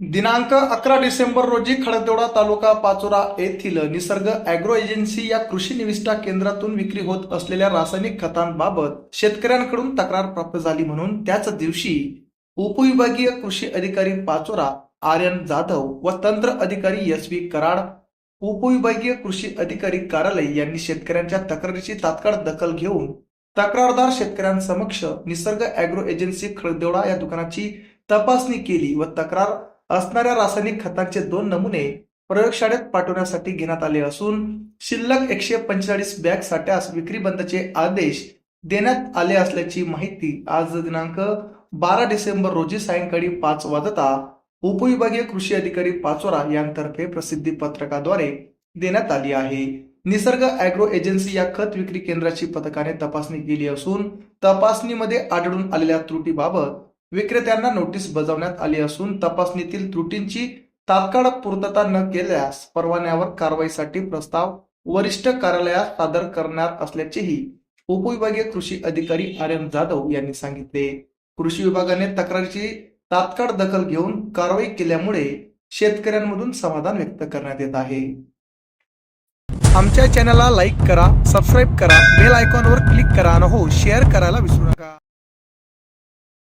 दिनांक अकरा डिसेंबर रोजी खडकदेवडा तालुका पाचोरा येथील निसर्ग अॅग्रो एजन्सी या कृषी निविष्ठा केंद्रातून विक्री होत असलेल्या रासायनिक खतांबाबत शेतकऱ्यांकडून तक्रार प्राप्त झाली म्हणून त्याच दिवशी उपविभागीय कृषी अधिकारी पाचोरा आर्यन जाधव व तंत्र अधिकारी एस व्ही कराड उपविभागीय कृषी अधिकारी कार्यालय यांनी शेतकऱ्यांच्या तक्रारीची तात्काळ दखल घेऊन तक्रारदार शेतकऱ्यांसमक्ष निसर्ग अॅग्रो एजन्सी खडदेवडा या दुकानाची तपासणी केली व तक्रार असणाऱ्या रासायनिक खतांचे दोन नमुने प्रयोगशाळेत पाठवण्यासाठी घेण्यात आले असून शिल्लक एकशे पंचेचाळीस बॅग साठ्यास विक्री बंदचे आदेश देण्यात आले असल्याची माहिती आज दिनांक बारा डिसेंबर रोजी सायंकाळी पाच वाजता उपविभागीय कृषी अधिकारी पाचोरा यांतर्फे प्रसिद्धी पत्रकाद्वारे देण्यात आली आहे. निसर्ग अॅग्रो एजन्सी या खत विक्री केंद्राची पथकाने तपासणी केली असून तपासणीमध्ये आढळून आलेल्या त्रुटीबाबत विक्रेत्यांना नोटीस बजावण्यात आली असून तपासणीतील त्रुटींची तात्काळ पूर्तता न केल्यास परवान्यावर कारवाईसाठी प्रस्ताव वरिष्ठ कार्यालयात सादर करणार असल्याचेही उपविभागीय कृषी अधिकारी आर एम जाधव यांनी सांगितले. कृषी विभागाने तक्रारीची तात्काळ दखल घेऊन कारवाई केल्यामुळे शेतकऱ्यांमधून समाधान व्यक्त करण्यात येत आहे. आमच्या चॅनलला लाईक करा सबस्क्राईब करा बेल आयकॉनवर क्लिक करा आणि हो शेअर करायला विसरू नका.